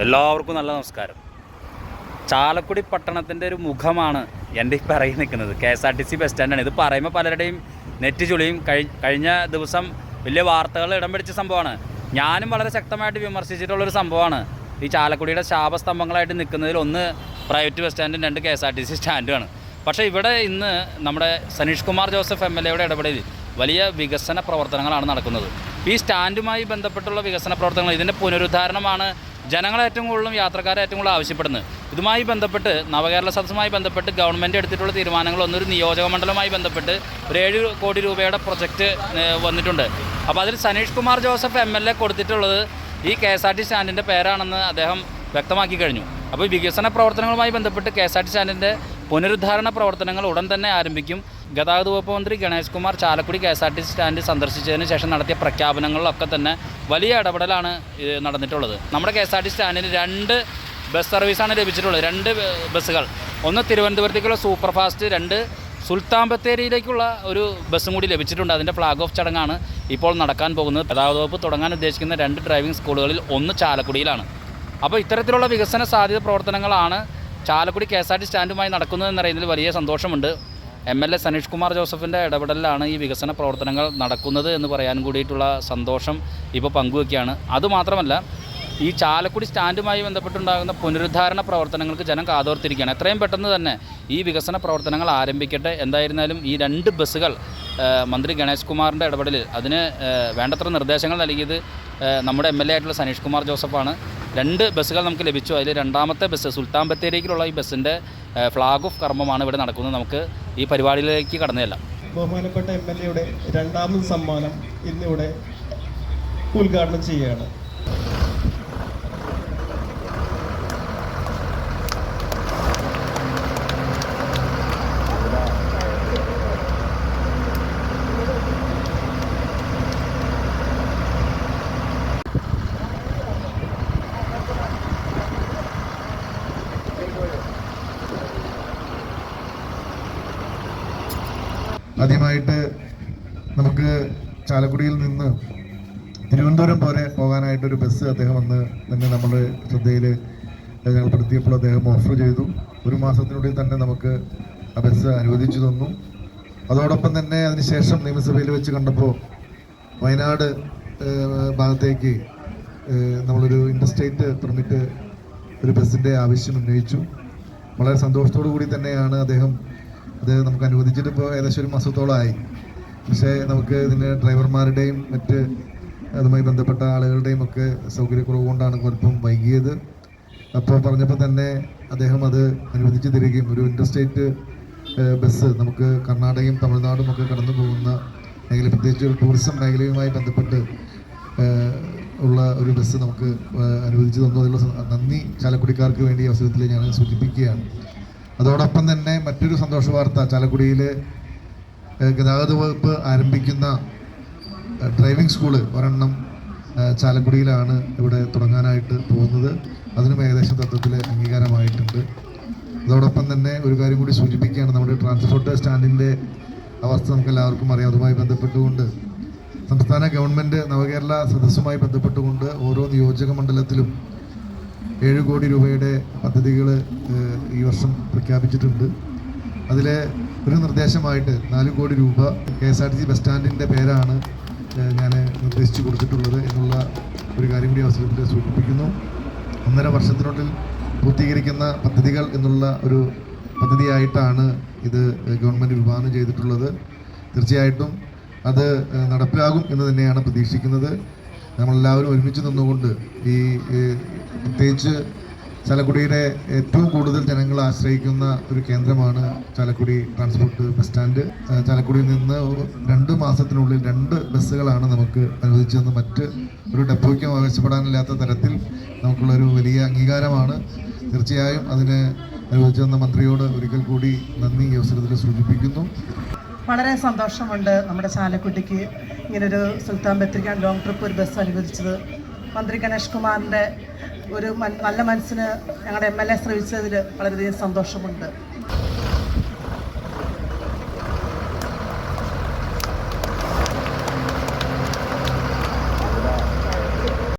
എല്ലാവർക്കും നല്ല നമസ്കാരം. ചാലക്കുടി പട്ടണത്തിന്റെ ഒരു മുഖമാണ് എന്റെ ഈ പറയി നിൽക്കുന്നത്. K S R T C bus സ്റ്റാൻഡാണ് ഇത് പറയുമ്പോൾ പലരുടെയും നെറ്റ് ചുളിയും കഴി കഴിഞ്ഞ ദിവസം വലിയ വാർത്തകൾ ഇടം പിടിച്ച സംഭവമാണ്. ഞാനും വളരെ ശക്തമായിട്ട് വിമർശിച്ചിട്ടുള്ളൊരു സംഭവമാണ്. ഈ ചാലക്കുടിയുടെ ശാപസ്തംഭങ്ങളായിട്ട് നിൽക്കുന്നതിൽ ഒന്ന് പ്രൈവറ്റ് ബസ് സ്റ്റാൻഡും രണ്ട് K S R T C സ്റ്റാൻഡുമാണ് പക്ഷേ ഇവിടെ ഇന്ന് നമ്മുടെ സനീഷ് കുമാർ ജോസഫ് എം എൽ എയുടെ ഇടപെടലിൽ വലിയ വികസന പ്രവർത്തനങ്ങളാണ് നടക്കുന്നത്. ഈ സ്റ്റാൻഡുമായി ബന്ധപ്പെട്ടുള്ള വികസന പ്രവർത്തനങ്ങൾ ഇതിന്റെ പുനരുദ്ധാരണമാണ് ജനങ്ങൾ ഏറ്റവും കൂടുതലും യാത്രക്കാരെ ഏറ്റവും കൂടുതൽ ആവശ്യപ്പെടുന്നത്. ഇതുമായി ബന്ധപ്പെട്ട് നവകേരള സദസ്സുമായി ബന്ധപ്പെട്ട് ഗവൺമെന്റ് എടുത്തിട്ടുള്ള തീരുമാനങ്ങൾ ഒന്നൊരു നിയോജക മണ്ഡലവുമായി ബന്ധപ്പെട്ട് ഒരു ഏഴ് കോടി രൂപയുടെ പ്രൊജക്റ്റ് വന്നിട്ടുണ്ട്. അപ്പോൾ അതിൽ Saneesh Kumar Joseph M L A കൊടുത്തിട്ടുള്ളത് ഈ കെ എസ് ആർ ടി സ്റ്റാൻഡിന്റെ പേരാണെന്ന് അദ്ദേഹം വ്യക്തമാക്കി കഴിഞ്ഞു. അപ്പോൾ വികസന പ്രവർത്തനങ്ങളുമായി ബന്ധപ്പെട്ട് കെ എസ് ആർ ടി സ്റ്റാൻഡിന്റെ പുനരുദ്ധാരണ പ്രവർത്തനങ്ങൾ ഉടൻ തന്നെ ആരംഭിക്കും. ഗതാഗത വകുപ്പ് മന്ത്രി Ganesh Kumar Chalakudy K S R T C stand സന്ദർശിച്ചതിന് ശേഷം നടത്തിയ പ്രഖ്യാപനങ്ങളിലൊക്കെ തന്നെ വലിയ ഇടപെടലാണ് നടന്നിട്ടുള്ളത്. നമ്മുടെ കെ എസ് ആർ ടി സ്റ്റാൻഡിന് രണ്ട് ബസ് സർവീസാണ് ലഭിച്ചിട്ടുള്ളത് രണ്ട് ബസ്സുകൾ. ഒന്ന് തിരുവനന്തപുരത്തേക്കുള്ള സൂപ്പർ ഫാസ്റ്റ് രണ്ട് സുൽത്താൻ ബത്തേരിയിലേക്കുള്ള ഒരു ബസ്സും കൂടി ലഭിച്ചിട്ടുണ്ട്. അതിന്റെ ഫ്ലാഗ് ഓഫ് ചടങ്ങാണ് ഇപ്പോൾ നടക്കാൻ പോകുന്നത്. ഗതാഗത വകുപ്പ് തുടങ്ങാൻ ഉദ്ദേശിക്കുന്ന രണ്ട് ഡ്രൈവിംഗ് സ്കൂളുകളിൽ ഒന്ന് ചാലക്കുടിയിലാണ്. അപ്പോൾ ഇത്തരത്തിലുള്ള വികസന സാധ്യത പ്രവർത്തനങ്ങളാണ് Chalakudy K S R T സ്റ്റാൻഡുമായി നടക്കുന്നതെന്നറിയുന്നതിൽ വലിയ സന്തോഷമുണ്ട്. M L A Saneesh Kumar ജോസഫിന്റെ ഇടപെടലിലാണ് ഈ വികസന പ്രവർത്തനങ്ങൾ നടക്കുന്നത് എന്ന് പറയാൻ കൂടിയിട്ടുള്ള സന്തോഷം ഇപ്പോൾ പങ്കുവെക്കുകയാണ്. അതുമാത്രമല്ല ഈ ചാലക്കുടി സ്റ്റാൻഡുമായി ബന്ധപ്പെട്ടുണ്ടാകുന്ന പുനരുദ്ധാരണ പ്രവർത്തനങ്ങൾക്ക് ജനം കാതോർത്തിരിക്കുകയാണ്. എത്രയും പെട്ടെന്ന് തന്നെ ഈ വികസന പ്രവർത്തനങ്ങൾ ആരംഭിക്കട്ടെ. എന്തായിരുന്നാലും ഈ രണ്ട് ബസ്സുകൾ മന്ത്രി ഗണേഷ് കുമാറിന്റെ ഇടപെടലിൽ അതിന് വേണ്ടത്ര നിർദ്ദേശങ്ങൾ നൽകിയത് നമ്മുടെ എം എൽ എ ആയിട്ടുള്ള സനീഷ് കുമാർ ജോസഫാണ്. രണ്ട് ബസ്സുകൾ നമുക്ക് ലഭിച്ചു. അതിൽ രണ്ടാമത്തെ ബസ് സുൽത്താൻ ബത്തേരിക്കുള്ള ഈ ബസ്സിന്റെ ഫ്ലാഗ് ഓഫ് കർമ്മമാണ് ഇവിടെ നടക്കുന്നത്. നമുക്ക് ഈ പരിപാടിയിലേക്ക് കടന്നതല്ല ബഹുമാനപ്പെട്ട എം എൽ എയുടെ രണ്ടാമത് സമ്മാനം ഇന്നിവിടെ ഉദ്ഘാടനം ചെയ്യുകയാണ്. ആദ്യമായിട്ട് നമുക്ക് ചാലക്കുടിയിൽ നിന്ന് തിരുവനന്തപുരം പോലെ പോകാനായിട്ടൊരു ബസ് അദ്ദേഹം വന്ന് തന്നെ നമ്മൾ ശ്രദ്ധയിൽ ഞങ്ങൾ അദ്ദേഹം ഓഫർ ചെയ്തു. ഒരു മാസത്തിനുള്ളിൽ തന്നെ നമുക്ക് ആ ബസ് അനുവദിച്ചു തന്നു. അതോടൊപ്പം തന്നെ അതിനുശേഷം നിയമസഭയിൽ വെച്ച് കണ്ടപ്പോൾ വയനാട് ഭാഗത്തേക്ക് നമ്മളൊരു ഇൻഡർസ്റ്റേറ്റ് പെർമിറ്റ് ഒരു ബസ്സിന്റെ ആവശ്യം ഉന്നയിച്ചു. വളരെ സന്തോഷത്തോടു കൂടി തന്നെയാണ് അദ്ദേഹം ഇത് നമുക്ക് അനുവദിച്ചിട്ട് ഇപ്പോൾ ഏകദേശം ഒരു മാസത്തോളമായി പക്ഷേ നമുക്ക് ഇതിന് ഡ്രൈവർമാരുടെയും മറ്റ് അതുമായി ബന്ധപ്പെട്ട ആളുകളുടെയും ഒക്കെ സൗകര്യക്കുറവ് കൊണ്ടാണ് അല്പം വൈകിയത്. അപ്പോൾ പറഞ്ഞപ്പോൾ തന്നെ അദ്ദേഹം അത് അനുവദിച്ച് തരികയും ഒരു ഇന്റർസ്റ്റേറ്റ് ബസ് നമുക്ക് കർണാടകയും തമിഴ്നാടും ഒക്കെ കടന്നു പോകുന്ന മേഖല പ്രത്യേകിച്ച് ഒരു ടൂറിസം മേഖലയുമായി ബന്ധപ്പെട്ട് ഉള്ള ഒരു ബസ് നമുക്ക് അനുവദിച്ച് തന്നു. അതിലുള്ള നന്ദി ചാലക്കുടിക്കാർക്ക് വേണ്ടി അവസരത്തിൽ ഞാൻ സൂചിപ്പിക്കുകയാണ്. അതോടൊപ്പം തന്നെ മറ്റൊരു സന്തോഷ വാർത്ത ചാലക്കുടിയിൽ ഗതാഗത വകുപ്പ് ആരംഭിക്കുന്ന ഡ്രൈവിംഗ് സ്കൂൾ ഒരെണ്ണം ചാലക്കുടിയിലാണ് ഇവിടെ തുടങ്ങാനായിട്ട് പോകുന്നത്. അതിനും ഏകദേശം തത്വത്തിൽ അംഗീകാരമായിട്ടുണ്ട്. അതോടൊപ്പം തന്നെ ഒരു കാര്യം കൂടി സൂചിപ്പിക്കുകയാണ്. നമ്മുടെ ട്രാൻസ്പോർട്ട് സ്റ്റാൻഡിന്റെ അവസ്ഥ നമുക്ക് എല്ലാവർക്കും അറിയാം. അതുമായി ബന്ധപ്പെട്ടുകൊണ്ട് സംസ്ഥാന ഗവൺമെന്റ് നവകേരള സദസ്സുമായി ബന്ധപ്പെട്ടുകൊണ്ട് ഓരോ നിയോജക മണ്ഡലത്തിലും ഏഴ് കോടി രൂപയുടെ പദ്ധതികൾ ഈ വർഷം പ്രഖ്യാപിച്ചിട്ടുണ്ട്. അതിലെ ഒരു നിർദ്ദേശമായിട്ട് നാല് കോടി രൂപ K S R T C bus സ്റ്റാൻഡിന്റെ പേരാണ് ഞാൻ നിർദ്ദേശിച്ചു കൊടുത്തിട്ടുള്ളത് എന്നുള്ള ഒരു കാര്യം കൂടി അവസരത്തിൽ സൂചിപ്പിക്കുന്നു. ഒന്നര വർഷത്തിനുള്ളിൽ പൂർത്തീകരിക്കുന്ന പദ്ധതികൾ എന്നുള്ള ഒരു പദ്ധതിയായിട്ടാണ് ഇത് ഗവൺമെന്റ് വിഭാവനം ചെയ്തിട്ടുള്ളത്. തീർച്ചയായിട്ടും അത് നടപ്പിലാകും എന്ന് തന്നെയാണ് പ്രതീക്ഷിക്കുന്നത്. നമ്മളെല്ലാവരും ഒരുമിച്ച് നിന്നുകൊണ്ട് ഈ പ്രത്യേകിച്ച് ചാലക്കുടിയുടെ ഏറ്റവും കൂടുതൽ ജനങ്ങൾ ആശ്രയിക്കുന്ന ഒരു കേന്ദ്രമാണ് ചാലക്കുടി ട്രാൻസ്പോർട്ട് ബസ് സ്റ്റാൻഡ്. ചാലക്കുടിയിൽ നിന്ന് രണ്ട് മാസത്തിനുള്ളിൽ രണ്ട് ബസ്സുകളാണ് നമുക്ക് അനുവദിച്ചതെന്ന് മറ്റ് ഒരു ഡെപ്പോയ്ക്കും ആവശ്യപ്പെടാനില്ലാത്ത തരത്തിൽ നമുക്കുള്ളൊരു വലിയ അംഗീകാരമാണ്. തീർച്ചയായും അതിന് അനുവദിച്ചു തന്ന മന്ത്രിയോട് ഒരിക്കൽ കൂടി നന്ദി ഈ അവസരത്തിൽ സൂചിപ്പിക്കുന്നു. വളരെ സന്തോഷമുണ്ട് നമ്മുടെ ചാലക്കുട്ടിക്ക് ഇങ്ങനൊരു സുൽത്താൻ ബത്രിക്കാൻ ലോങ് ട്രിപ്പ് ഒരു ബസ് അനുവദിച്ചത്. മന്ത്രി ഗണേഷ് കുമാറിന്റെ ഒരു നല്ല മനസ്സിന് ഞങ്ങളുടെ എം എൽ എ ശ്രമിച്ചതിൽ വളരെയധികം സന്തോഷമുണ്ട്.